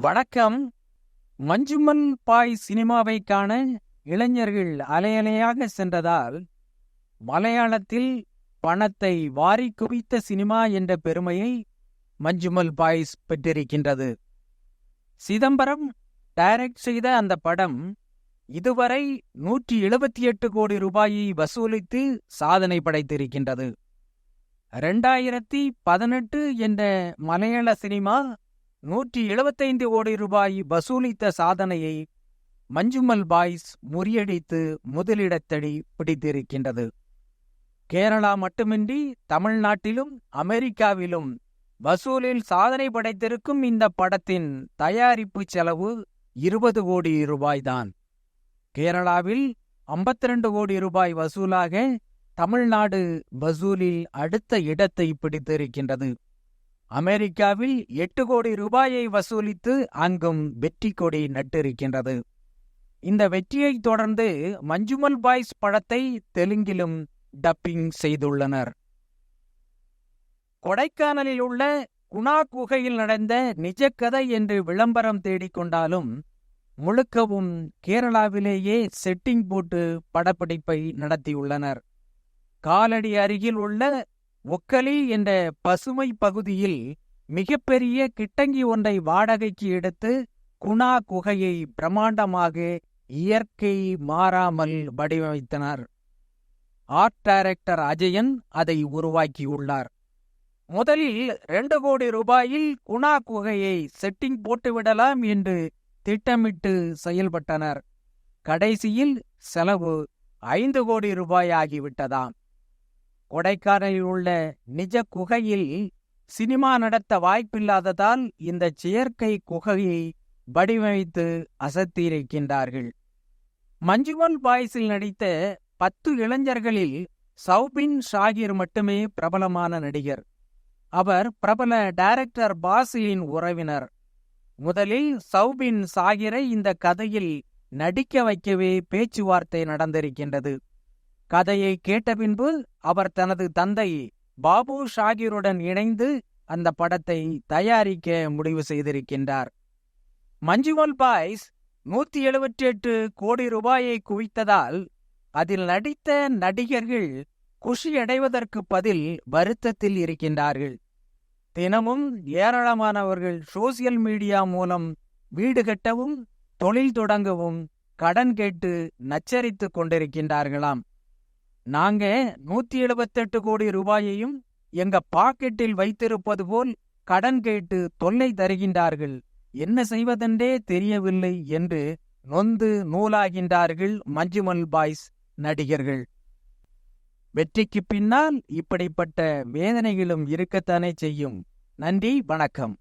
வணக்கம். மஞ்சுமல் பாய் சினிமாவை காண இளைஞர்கள் அலையலையாக சென்றதால் மலையாளத்தில் பணத்தை வாரி குவித்த சினிமா என்ற பெருமையை மஞ்சுமல் பாய்ஸ் பெற்றிருக்கின்றது. சிதம்பரம் டைரக்ட் செய்த அந்த படம் இதுவரை நூற்றி எழுபத்தி எட்டு கோடி ரூபாயை வசூலித்து சாதனை படைத்திருக்கின்றது. ரெண்டாயிரத்தி பதினெட்டு என்ற மலையாள சினிமா நூற்றி எழுபத்தைந்து கோடி ரூபாய் வசூலித்த சாதனையை மஞ்சுமல் பாய்ஸ் முறியடித்து முதலிடத்தடி பிடித்திருக்கின்றது. கேரளா மட்டுமின்றி தமிழ்நாட்டிலும் அமெரிக்காவிலும் வசூலில் சாதனை படைத்திருக்கும் இந்த படத்தின் தயாரிப்பு செலவு இருபது கோடி ரூபாய்தான். கேரளாவில் ஐம்பத்தி ரெண்டு கோடி ரூபாய் வசூலாக தமிழ்நாடு வசூலில் அடுத்த இடத்தை பிடித்திருக்கின்றது. அமெரிக்காவில் எட்டு கோடி ரூபாயை வசூலித்து அங்கும் வெற்றி கொடி நட்டிருக்கின்றது. இந்த வெற்றியை தொடர்ந்து மஞ்சுமல் பாய்ஸ் படத்தை தெலுங்கிலும் டப்பிங் செய்துள்ளனர். கொடைக்கானலில் உள்ள குணா குகையில் நடந்த நிஜக்கதை என்று விளம்பரம் தேடிக்கொண்டாலும் முழுக்கவும் கேரளாவிலேயே செட்டிங் போட்டு படப்பிடிப்பை நடத்தியுள்ளனர். காலடி அருகில் உள்ள ஒக்கலி என்ற பசுமை பகுதியில் மிகப்பெரிய கிட்டங்கி ஒன்றை வாடகைக்கு எடுத்து குணா குகையை பிரம்மாண்டமாக இயற்கை மாறாமல் வடிவமைத்தனர். ஆர்ட் டைரக்டர் அஜயன் அதை உருவாக்கியுள்ளார். முதலில் ரெண்டு கோடி ரூபாயில் குணா குகையை செட்டிங் போட்டுவிடலாம் என்று திட்டமிட்டு செயல்பட்டனர். கடைசியில் செலவு ஐந்து கோடி ரூபாய் ஆகிவிட்டதாம் கொடைக்கானலில் உள்ள நிஜ குகையில் சினிமா நடத்த வாய்ப்பில்லாததால் இந்த செயற்கை குகையை வடிவமைத்து அசத்தியிருக்கின்றார்கள். மஞ்சுமல் பாய்ஸில் நடித்த பத்து இளைஞர்களில் சௌபின் ஷாகிர் மட்டுமே பிரபலமான நடிகர். அவர் பிரபல டைரக்டர் பாசிலின் உறவினர். முதலில் சௌபின் சாகிரை இந்த கதையில் நடிக்க வைக்கவே பேச்சுவார்த்தை நடந்திருக்கின்றது. கதையை கேட்ட பின்பு அவர் தனது தந்தை பாபு ஷாகிருடன் இணைந்து அந்த படத்தை தயாரிக்க முடிவு செய்திருக்கின்றார். மஞ்சுமல் பாய்ஸ் நூத்தி எழுபத்தி எட்டு கோடி ரூபாயை குவித்ததால் அதில் நடித்த நடிகர்கள் குஷியடைவதற்கு பதில் வருத்தத்தில் இருக்கின்றார்கள். தினமும் ஏராளமானவர்கள் சோசியல் மீடியா மூலம் வீடு கட்டவும் தொழில் தொடங்கவும் கடன் கேட்டு நச்சரித்துக் கொண்டிருக்கின்றார்களாம். நாங்க நூத்தி எழுபத்தெட்டு கோடி ரூபாயையும் எங்க பாக்கெட்டில் வைத்திருப்பது போல் கடன் கேட்டு தொல்லை தருகின்றார்கள். என்ன செய்வதென்றே தெரியவில்லை என்று நொந்து நூலாகின்றார்கள் மஞ்சுமல் பாய்ஸ் நடிகர்கள். வெற்றிக்கு பின்னால் இப்படிப்பட்ட வேதனைகளும் இருக்கத்தானே செய்யும். நன்றி வணக்கம்.